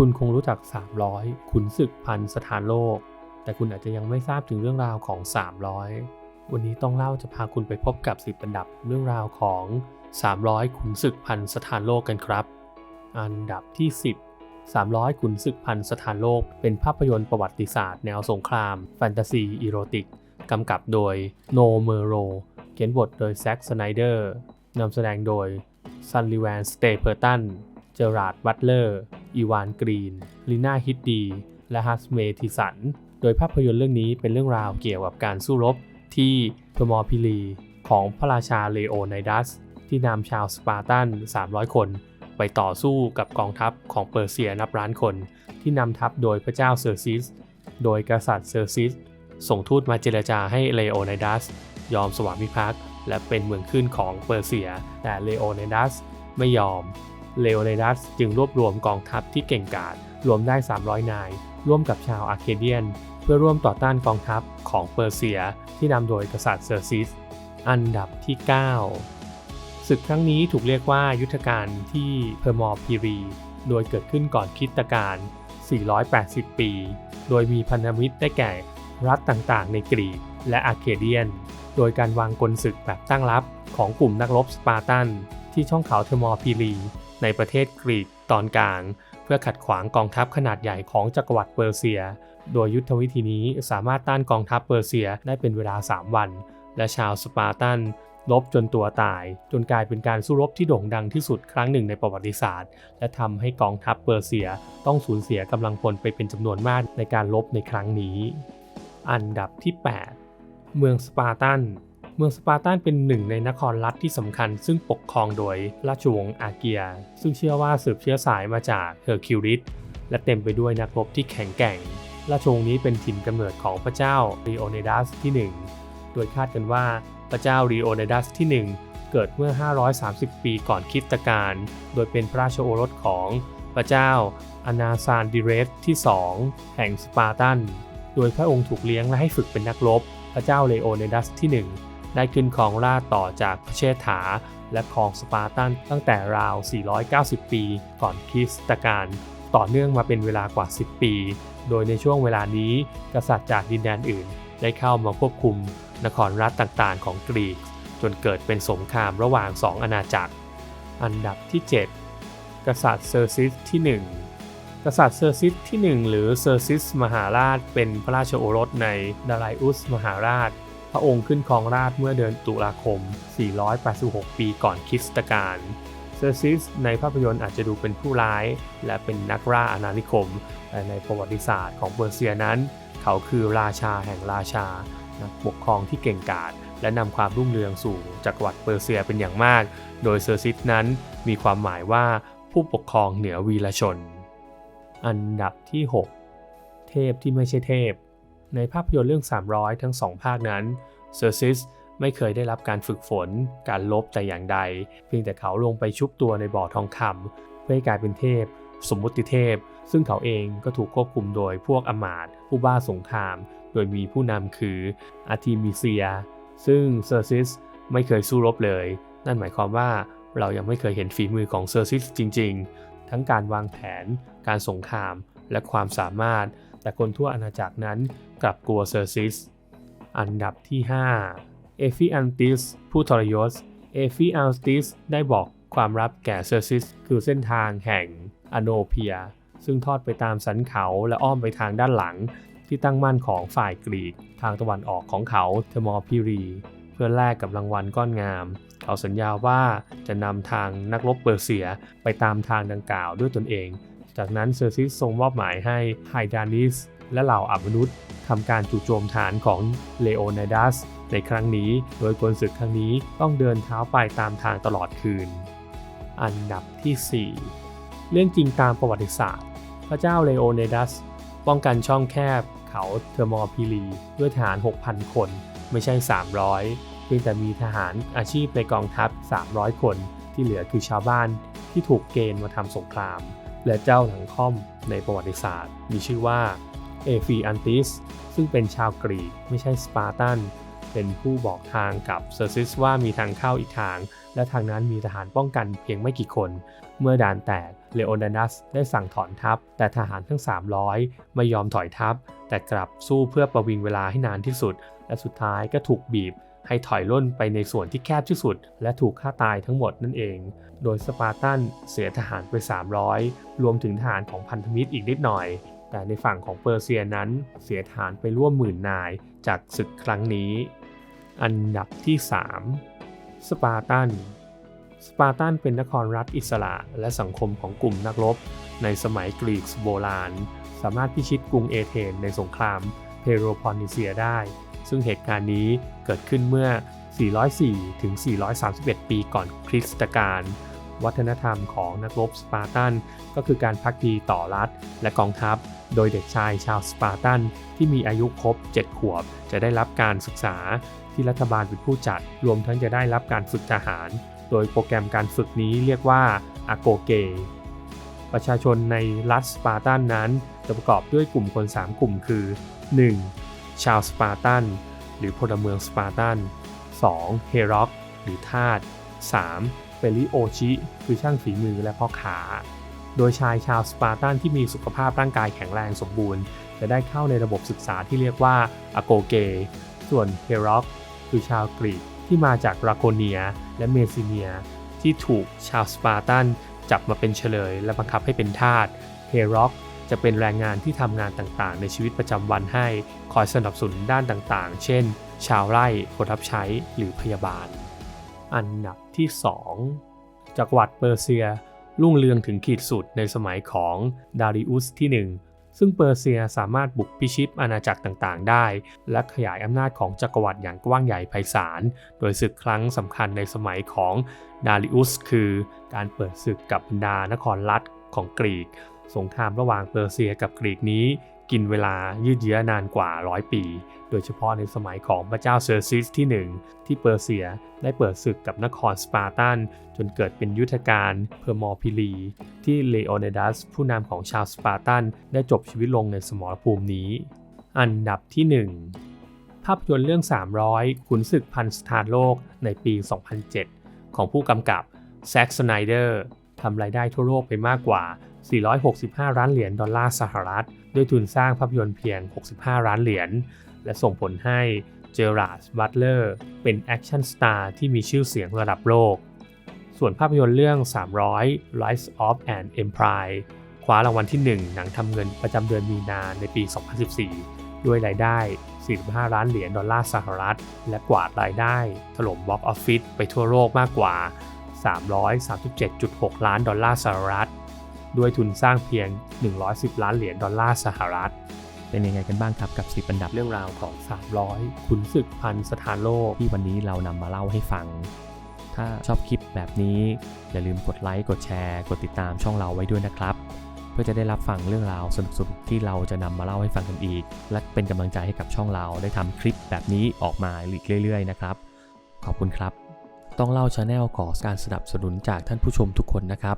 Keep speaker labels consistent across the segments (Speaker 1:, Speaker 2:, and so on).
Speaker 1: คุณคงรู้จัก 300 ขุนศึกพันสถานโลก แต่คุณอาจจะยังไม่ทราบถึงเรื่องราวของ 300 วันนี้ต้องเล่าจะพาคุณไปพบกับสิบอันดับเรื่องราวของ 300 ขุนศึกพันสถานโลกกันครับ อันดับที่ 10 300 ขุนศึกพันสถานโลก เป็นภาพยนตร์ประวัติศาสตร์แนวสงคราม แฟนตาซีอีโรติก กำกับโดยโนเมโร เขียนบทโดยแซ็กสไนเดอร์นำแสดงโดยซันลิแวนสเตเปอร์ตัน เจอราร์ดบัตเลอร์ อีวานกรีนลีน่าฮิตดี และฮัสเมทิสัน โดยภาพยนตร์เรื่องนี้เป็นเรื่องราวเกี่ยวกับการสู้รบที่พมอพิลีของพระราชาเลโอไนดัส ที่นำชาวสปาร์ตัน 300 คน ไปต่อสู้กับกองทัพของเปอร์เซียนับล้านคน ที่นำทัพโดยพระเจ้าเซอร์ซิส โดยกษัตริย์เซอร์ซิส ส่งทูตมาเจรจาให้เลโอไนดัส ยอมสวามิภักดิ์และเป็นเมืองขึ้นของเปอร์เซีย แต่เลโอไนดัสไม่ยอม เลโอไนดัสจึงรวบรวมกองทัพที่เก่งกาจรวมได้ 300 นาย ร่วมกับชาวอาร์เคเดียน เพื่อร่วมต่อต้านกองทัพของเปอร์เซียที่นำโดยกษัตริย์เซอร์ซิส อันดับที่ 9 ศึกครั้งนี้ถูกเรียกว่ายุทธการที่เพอร์มอพีรี โดยเกิดขึ้นก่อนคริสตกาล480 ปี โดยมีพันธมิตรได้แก่รัฐต่างๆ ในกรีกและอาร์เคเดียน โดยการวางกลศึกแบบตั้งรับของกลุ่มนักรบสปาร์ตัน ที่ช่องเขาเทอร์มอพีรี ในประเทศกรีกตอนกลาง เพื่อขัดขวางกองทัพขนาดใหญ่ของจักรวรรดิเปอร์เซีย โดยยุทธวิธีนี้สามารถต้านกองทัพเปอร์เซียได้เป็นเวลา 3 วัน และชาวสปาร์ตันลบจนตัวตาย จนกลายเป็นการสู้รบที่โด่งดังที่สุดครั้งหนึ่งในประวัติศาสตร์ และทำให้กองทัพเปอร์เซียต้องสูญเสียกำลังพลไปเป็นจำนวนมากในการลบในครั้งนี้ อันดับที่ 8 เมืองสปาร์ตัน เมืองสปาร์ตันเป็นหนึ่งในนครรัฐที่สำคัญ ซึ่งปกครองโดยราชวงศ์อาเกีย ซึ่งเชื่อว่าสืบเชื้อสายมาจากเฮอร์คิวลิสและเต็มไปด้วยนักรบที่แข็งแกร่ง ราชวงศ์นี้เป็นถิ่นกำเนิดของพระเจ้ารีโอเนดัสที่ 1 โดยคาดกันว่าพระเจ้ารีโอเนดัสที่ 1 เกิดเมื่อ 530 ปีก่อนคริสตกาลโดยเป็นพระราชโอรสของพระเจ้าอนาซานดิเรสที่2แห่งสปาร์ตัน โดยพระองค์ถูกเลี้ยงและให้ฝึกเป็นนักรบ พระเจ้าเลโอเนดัสที่ 1 ได้ขึ้นครองราชต่อจากเชษฐา และครองสปาร์ตันตั้งแต่ราว 490 ปี ก่อนคริสตกาลต่อเนื่องมาเป็นเวลากว่า 10 ปี โดยในช่วงเวลานี้กษัตริย์จากดินแดนอื่น ได้เข้ามาควบคุมนครรัฐต่างๆ ของกรีก จนเกิดเป็นสงครามระหว่างสองอาณาจักร อันดับที่ 7 กษัตริย์เซอร์ซิสที่ 1กษัตริย์เซอร์ซิสที่ 1 หรือเซอร์ซิสมหาราชเป็นพระราชโอรสในดาไลอุสมหาราช ระองค์ขึ้นครองราชเมื่อเดือนตุลาคม 486 ปีก่อนคริสตกาลเซอร์ซิสในภาพยนตร์อาจจะดูเป็นผู้ร้าย และเป็นนักล่าอาณานิคม แต่ในประวัติศาสตร์ของเปอร์เซียนั้น เขาคือราชาแห่งราชา นักปกครองที่เก่งกาจและนำความรุ่งเรืองสู่จักรวรรดิเปอร์เซียเป็นอย่างมาก โดยเซอร์ซิสนั้นมีความหมายว่าผู้ปกครองเหนือวีรชน อันดับที่ 6 เทพที่ไม่ใช่เทพ ในภาพยนตร์เรื่อง 300 ทั้งสองภาคนั้นเซอร์ซิสไม่เคยได้รับการฝึกฝน การลบแต่อย่างใด เพียงแต่เขาลงไปชุบตัวในบ่อทองคำเพื่อให้กลายเป็นเทพ สมมุติเทพ ซึ่งเขาเองก็ถูกควบคุมโดยพวกอมาตผู้บ้าสงคราม โดยมีผู้นำคืออาร์ทิมิเซีย ซึ่งเซอร์ซิสไม่เคยสู้รบเลย นั่นหมายความว่าเรายังไม่เคยเห็นฝีมือของเซอร์ซิสจริง ๆ ทั้งการวางแผน การสงคราม และความสามารถ แต่คนทั่วอาณาจักรนั้น กลับกลัวเซอร์ซิส อันดับที่ 5 เอฟิอันติสผู้ทรยศ เอฟิอันติสได้บอกความลับแก่เซอร์ซิส คือเส้นทางแห่งอโนเพีย ซึ่งทอดไปตามสันเขาและอ้อมไปทางด้านหลัง ที่ตั้งมั่นของฝ่ายกรีก ทางตะวันออกของเขาเทมอร์พิรี เพื่อแลกกับรางวัลก้อนงาม เขาสัญญาว่าจะนำทางนักรบเปอร์เซียไปตามทางดังกล่าวด้วยตนเอง จากนั้นเซอร์ซิสทรงมอบหมายให้ไฮดานิสและเหล่าอมนุษย์ ทำการจู่โจมฐานของเลโอไนดัสในครั้งนี้โดยกลศึกครั้งนี้ต้องเดินเท้าไปตามทางตลอดคืน อันดับที่ 4 เรื่องจริงตามประวัติศาสตร์ พระเจ้าเลโอไนดัสป้องกันช่องแคบเขาเทอร์มอพิลีด้วยทหาร 6,000 คน ไม่ใช่ 300 เพียงแต่มีทหารอาชีพในกองทัพ 300 คนที่เหลือคือชาวบ้านที่ถูกเกณฑ์มาทำสงคราม และเจ้าหลังค่อมในประวัติศาสตร์ มีชื่อว่า เอฟีอันติสซึ่งเป็นชาวกรีกไม่ใช่สปาร์ตัน เป็นผู้บอกทางกับเซอร์ซิสว่ามีทางเข้าอีกทาง และทางนั้นมีทหารป้องกันเพียงไม่กี่คน เมื่อด่านแตกเลโอนาดัสได้สั่งถอนทัพ แต่ทหารทั้ง 300 ไม่ยอมถอยทัพ แต่กลับสู้เพื่อประวิงเวลาให้นานที่สุด และสุดท้ายก็ถูกบีบให้ถอยล่นไปในส่วนที่แคบที่สุด และถูกฆ่าตายทั้งหมดนั่นเอง โดยสปาร์ตันเสียทหารไป 300 รวมถึงทหารของพันธมิตรอีกนิดหน่อย แต่ในฝั่งของเปอร์เซียนั้นเสียทหารไปร่วมหมื่นนายจากศึกครั้งนี้ อันดับที่ 3 สปาร์ตัน สปาร์ตันเป็นนครรัฐอิสระและสังคมของกลุ่มนักรบ ในสมัยกรีกโบราณ สามารถพิชิตกรุงเอเธนในสงครามเพโรพอนิเซียได้ ซึ่งเหตุการณ์นี้เกิดขึ้นเมื่อ 404 ถึง 431 ปีก่อนคริสตกาลวัฒนธรรมของนักรบสปาร์ตัน ก็คือการพักดีต่อรัฐและกองทัพ โดยเด็กชายชาวสปาร์ตันที่มีอายุครบ 7 ขวบ จะได้รับการศึกษาที่รัฐบาลเป็นผู้จัด รวมทั้งจะได้รับการฝึกทหาร โดยโปรแกรมการฝึกนี้เรียกว่าอาโกเก ประชาชนในรัฐสปาร์ตันนั้นจะประกอบด้วยกลุ่มคน 3 กลุ่มคือ 1. ชาวสปาร์ตัน หรือพลเมืองสปาร์ตัน 2. เฮร็อก หรือทาส 3. เปริโอชิ คือช่างฝีมือและพ่อขา โดยชายชาวสปาร์ตันที่มีสุขภาพร่างกายแข็งแรงสมบูรณ์ จะได้เข้าในระบบศึกษาที่เรียกว่าอโกเก ส่วนเฮร็อกคือชาวกรีกที่มาจากราโคเนียและเมซิเนีย ที่ถูกชาวสปาร์ตันจับมาเป็นเฉลย และบังคับให้เป็นทาสเฮร็อกจะเป็นแรงงานที่ทำงานต่างๆ ในชีวิตประจำวันให้คอยสนับสนุนด้านต่างๆ เช่น ชาวไร่คนรับใช้หรือพยาบาล อันดับที่ 2จักรวรรดิเปอร์เซีย รุ่งเรืองถึงขีดสุดในสมัยของดาริอุสที่ 1 ซึ่งเปอร์เซียสามารถบุกพิชิตอาณาจักรต่างๆ ได้ และขยายอำนาจของจักรวรรดิอย่างกว้างใหญ่ไพศาล โดยศึกครั้งสำคัญในสมัยของดาริอุสคือการเปิดศึกกับบรรดานครรัฐของกรีก สงครามระหว่างเปอร์เซียกับกรีกนี้ กินเวลายืดเยื้อนานกว่าร้อยปี โดยเฉพาะในสมัยของพระเจ้าเซอร์ซิสที่ 1 ที่เปอร์เซียได้เปิดศึกกับนครสปาร์ตัน จนเกิดเป็นยุทธการเพอร์มอพิลี ที่เลโอเนดัสผู้นำของชาวสปาร์ตัน ได้จบชีวิตลงในสมรภูมินี้ อันดับที่ 1 ภาพยนตร์เรื่อง 300 ขุนศึกพันสถานโลกในปี 2007 ของผู้กำกับแซ็กสไนเดอร์ทำรายได้ทั่วโลกไปมากกว่า 465 ล้านเหรียญดอลลาร์สหรัฐ ด้วยทุนสร้างภาพยนตร์เพียง 65 ล้านเหรียญ และส่งผลให้เจอราร์ดบัตเลอร์เป็นแอคชั่นสตาร์ที่มีชื่อเสียงระดับโลก ส่วนภาพยนตร์เรื่อง 300 Rise of an Empire คว้ารางวัลที่ 1 หนังทำเงินประจำเดือนมีนาในปี 2014 ด้วยรายได้ 45 ล้านเหรียญดอลลาร์สหรัฐ และกวาดรายได้ ถล่มบ็อกออฟฟิศไปทั่วโลกมากกว่า 337.6 ล้านดอลลาร์สหรัฐ ด้วยทุนสร้างเพียง 110 ล้านเหรียญดอลลาร์สหรัฐ
Speaker 2: เป็นยังไงกันบ้างครับกับ 10 อันดับ
Speaker 1: เรื่องราวของ 300 ขุนศึกพันสถานโลก
Speaker 2: ที่วันนี้เรานำมาเล่าให้ฟัง ถ้าชอบคลิปแบบนี้ อย่าลืมกดไลค์ กดแชร์ กดติดตามช่องเราไว้ด้วยนะครับ เพื่อจะได้รับฟังเรื่องราวสนุกๆที่เราจะนำมาเล่าให้ฟังกันอีก และเป็นกำลังใจให้กับช่องเราได้ทำคลิปแบบนี้ออกมาอีกเรื่อย ๆ นะครับ ขอบคุณครับ ต้องเล่าชาแนลขอการสนับสนุนจากท่านผู้ชมทุกคนนะครับ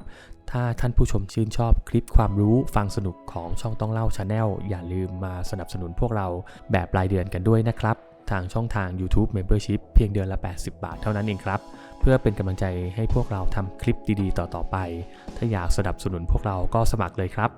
Speaker 2: ถ้าท่านผู้ชมชื่นชอบคลิปความรู้ฟังสนุกของช่องต้องเล่าชาแนลอย่าลืมมาสนับสนุนพวกเราแบบรายเดือนกันด้วยนะครับ ทางช่องทาง YouTube Membership เพียงเดือนละ 80 บาทเท่านั้นเองครับ เพื่อเป็นกำลังใจให้พวกเราทำคลิปดีๆ ต่อๆไป ถ้าอยากสนับสนุนพวกเราก็สมัครเลยครับ